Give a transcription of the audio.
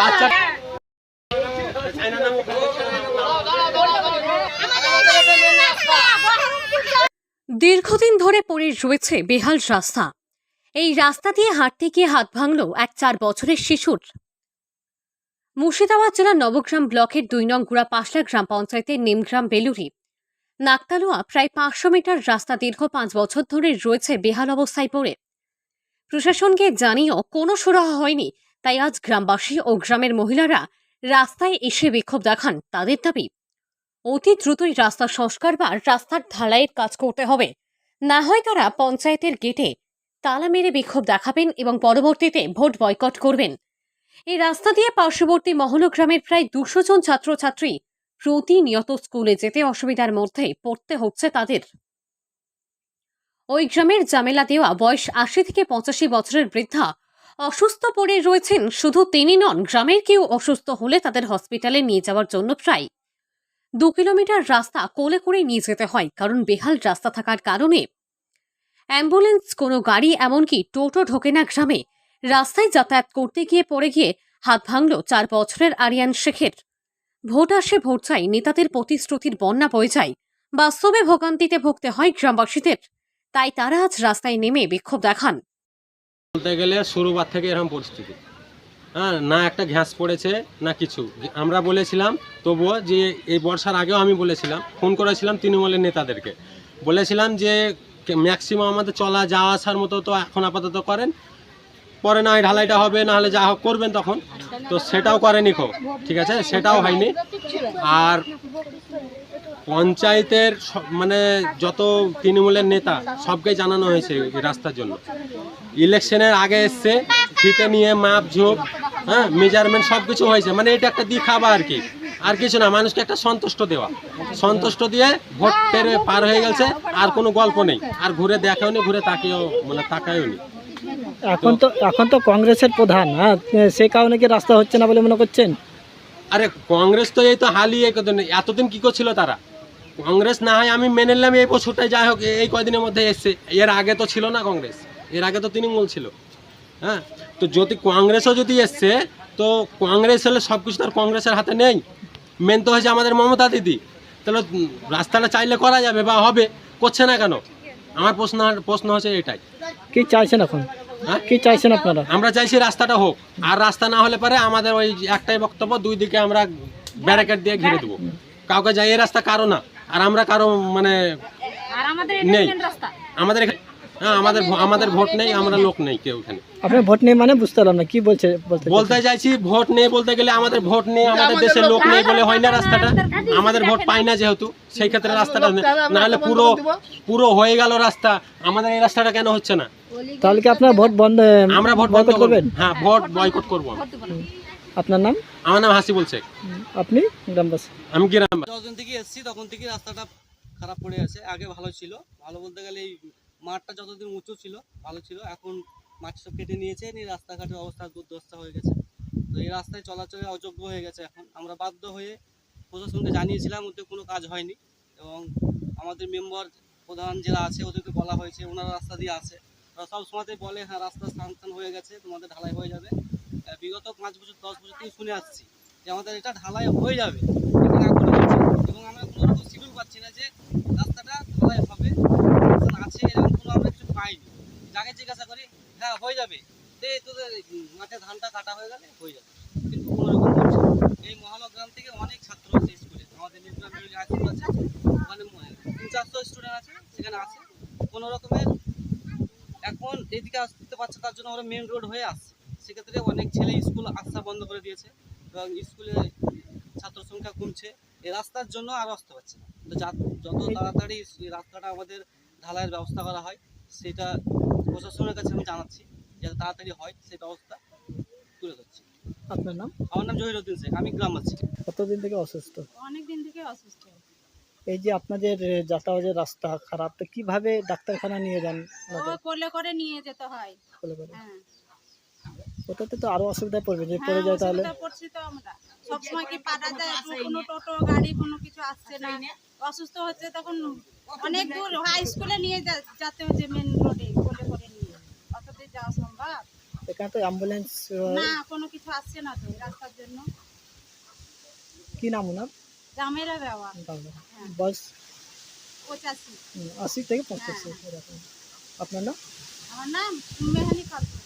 বাচ্চা দীর্ঘদিন ধরে পড়ে রয়েছে বেহাল রাস্তা। এই রাস্তা দিয়ে হাঁটতে গিয়ে হাত ভাঙল এক চার বছরের শিশুর। মুর্শিদাবাদ জেলা নবগ্রাম ব্লকের দুই নং গুড়া পাশলা গ্রাম পঞ্চায়েতের নিমগ্রাম বেলুরি নাকতালুয়া প্রায় পাঁচশো মিটার রাস্তা দীর্ঘ পাঁচ বছর ধরে রয়েছে বেহাল অবস্থায় পড়ে। প্রশাসনকে জানিয়েও কোনো সুরাহা হয়নি তাই আজ গ্রামবাসী ও গ্রামের মহিলারা রাস্তায় এসে বিক্ষোভ দেখান তাদের দাবি, অতি দ্রুতই রাস্তা সংস্কার বা রাস্তার ঢালাইয়ের কাজ করতে হবে। না হয় তারা পঞ্চায়েতের গেটে তালা মেরে বিক্ষোভ দেখাবেন এবং পরবর্তীতে ভোট বয়কট করবেন। এই রাস্তা দিয়ে পার্শ্ববর্তী মহল গ্রামের প্রায় দুশো জন ছাত্রছাত্রী প্রতিনিয়ত স্কুলে যেতে অসুবিধার মধ্যে পড়তে হচ্ছে তাদের। ওই গ্রামের জামেলা দেওয়া বয়স আশি থেকে পঁচাশি বছরের বৃদ্ধা অসুস্থ পড়ে রয়েছেন, শুধু তিনি নন, গ্রামের কেউ অসুস্থ হলে তাদের হসপিটালে নিয়ে যাওয়ার জন্য প্রায় দু কিলোমিটার রাস্তা কোলে করে নিয়ে যেতে হয়, কারণ বেহাল রাস্তা থাকার কারণে। অ্যাম্বুলেন্স, কোনো গাড়ি, এমনকি টোটো ঢোকে না গ্রামে। রাস্তায় যাতায়াত করতে গিয়ে পড়ে গিয়ে হাত ভাঙল চার বছরের আরিয়ান শেখের। ভোট আসে ভোট চাই, নেতাদের প্রতিশ্রুতির বন্যা বয়ে যায়। বাস্তবে ভোগান্তিতে ভুগতে হয় গ্রামবাসীদের। তাই তারা আজ রাস্তায় নেমে বিক্ষোভ দেখান। বলতে গেলে শুরুবার থেকে এরকম পরিস্থিতি। হ্যাঁ না একটা ঘ্যাস পড়েছে, না কিছু। আমরা বলেছিলাম, তবুও যে এই বর্ষার আগেও আমি বলেছিলাম, ফোন করেছিলাম তৃণমূলের নেতাদেরকে। বলেছিলাম যে ম্যাক্সিমাম আমাদের চলা যাওয়া আসার মতো তো এখন আপাতত করেন। পরে না ঢালাইটা হবে, না হলে যা হোক করবেন তখন। তো সেটাও করেনি খো ঠিক আছে? সেটাও হয়নি। আর পঞ্চায়েতের মানে যত তৃণমূলের নেতা সবকে জানানো হয়েছে রাস্তার জন্য। ইলেকশনের আগে এসছে ফিতে নিয়ে মাপ ঝোপ হ্যাঁ মেজারমেন্ট সব কিছু হয়েছে। মানে এটা একটা দিখাবা আর কি। আর কিছু না মানুষকে একটা সন্তুষ্ট দেওয়া। সন্তুষ্ট দিয়ে ভোট পেরে পার হয়ে গেছে আর কোনো গল্প নেই। আর ঘুরে দেখেও নি ঘুরে তাকিয়েও মানে তাকায়ও নি। এখন তো এখন তো কংগ্রেসের প্রধান হ্যাঁ সে কারণে কি রাস্তা হচ্ছে না বলে মনে করছেন? আরে কংগ্রেস তো এই তো হালিয়ে এতদিন কি করছিল তারা? কংগ্রেস না হয় আমি মেনে নিলাম এই বছরটাই যাই হোক এই কয়দিনের মধ্যে এসছে। এর আগে তো ছিল না কংগ্রেস। এর আগে তো তৃণমূল ছিল। হ্যাঁ? তো যদি কংগ্রেসও যদি এসছে তো কংগ্রেস হলে সব কিছু তার কংগ্রেসের হাতে নেই। মেন তো হয়েছে আমাদের মমতা দিদি। তাহলে রাস্তাটা চাইলে করা যাবে বা হবে করছে না কেন? আমার প্রশ্ন প্রশ্ন হচ্ছে এটাই। কি চাইছেন এখন? হ্যাঁ? কি চাইছেন আপনারা? আমরা চাইছি রাস্তাটা হোক আর রাস্তা না হলে পরে আমাদের ওই একটাই বক্তব্য দুই দিকে আমরা ব্যারিকেড দিয়ে ঘিরে দেবো। কাউকে যাই এই রাস্তা কারও না। আর আমরা কারও মানে নেই। আমাদের এখানে- হ্যাঁ আমাদের আমাদের ভোট নেই আমরা লোক নেই কেউ এখানে। আপনার ভোট নেই মানে বুঝতে পারলাম না কি বলছে বলতে বলতে চাইছি ভোট নেই বলতে গেলে আমাদের ভোট নেই আমাদের দেশের লোক নেই বলে হয় না রাস্তাটা। আমাদের ভোট পাই না যেহেতু সেই ক্ষেত্রে রাস্তাটা নেই। নাহলে পুরো পুরো হয়ে গেল রাস্তা। আমাদের এই রাস্তাটা কেন হচ্ছে না? তাহলে কি আপনার ভোট বন্ধ আমরা ভোট বয়কট করবেন? হ্যাঁ ভোট বয়কট করব আপনার নাম? আমার নাম হাসি বলছে আপনি? গ্রামবাসী। আমি গ্রাম যখন থেকে এসেছি তখন থেকে রাস্তাটা খারাপ পড়ে আছে। আগে ভালো ছিল। ভালো বলতে গেলে এই মাঠটা যতদিন উঁচু ছিল, ভালো ছিল, এখন মাঠ সব কেটে নিয়েছে, নিয়ে রাস্তাঘাটের অবস্থা দুর্দশা হয়ে গেছে। তো এই রাস্তায় চলাচলে অযোগ্য হয়ে গেছে এখন। আমরা বাধ্য হয়ে প্রশাসনকে জানিয়েছিলাম, ওদের কোনো কাজ হয়নি এবং আমাদের মেম্বার প্রধান যারা আছে, ওদেরকে বলা হয়েছে, ওনারা রাস্তা দিয়ে আসে ওরা সব সময়তে বলে হ্যাঁ রাস্তা স্থান হয়ে গেছে, তোমাদের ঢালাই হয়ে যাবে। বিগত পাঁচ বছর, দশ বছর থেকে শুনে আসছি যে আমাদের এটা ঢালাই হয়ে যাবে। এবং আমরা কোনো রকম পাচ্ছি না যে রাস্তাটা ঢালাই হবে Option আছে এরকম কোনো আমরা কিছু পাইনি যাকে জিজ্ঞাসা করি হ্যাঁ যাবে। দে তোদের মাঠে ধানটা কাটা হয়ে গেলে হয়ে যাবে। কিন্তু কোনো রকম এই মহালয়া গ্রাম থেকে অনেক ছাত্র আছে স্কুলে। আমাদের হাইস্কুল আছে, ওখানে তিন চারশো স্টুডেন্ট আছে, সেখানে আছে। কোনো রকমের এখন এদিকে আসতে পারছে, তার জন্য আমরা মেন রোড হয়ে আসছে। সেক্ষেত্রে অনেক ছেলে স্কুল আসা বন্ধ করে দিয়েছে এবং স্কুলে ছাত্র সংখ্যা কমছে। এই রাস্তার জন্য আর আসতে পারছে না। তো যত তাড়াতাড়ি রাস্তাটা আমাদের ঢালাইয়ের ব্যবস্থা করা হয়, সেটা প্রশাসনের কাছে আমি জানাচ্ছি। যাতে তাড়াতাড়ি হয় সেই ব্যবস্থা তুলে ধরছি আপনার নাম? আমার নাম জহিরুদ্দিন শেখ আমি গ্রামবাসী কতদিন থেকে অসুস্থ? অনেক দিন থেকে অসুস্থ। এই যে আপনাদের যাতায়াতের রাস্তা খারাপ তো কীভাবে ডাক্তারখানা নিয়ে যান ও কোলে করে নিয়ে যেতে হয়। বলে করে? হ্যাঁ। ওটাতে তো আরও অসুবিধায় পড়বে যে পড়ে হ্যাঁ যায় তাহলে। অসুবিধা পড়ছি তো আমরা। সবসময় কি পারা যায় কোনো টোটো গাড়ি কোনো কিছু আসছে না। অসুস্থ হচ্ছে তখন অনেক দূর হাই স্কুলে নিয়ে যেতে হচ্ছে মেন রোডে কোলে করে নিয়ে অত দূর যাওয়া সম্ভব তো অ্যাম্বুলেন্স না কোনো কিছু আসছে না তো রাস্তার জন্য। কি নাম ওনার? জামেরা দেওয়া বয়স? পঁচাশি। আশি থেকে পঁচাশি। এরকম আপনার নাম? আমার নাম মেহানি খাতুন।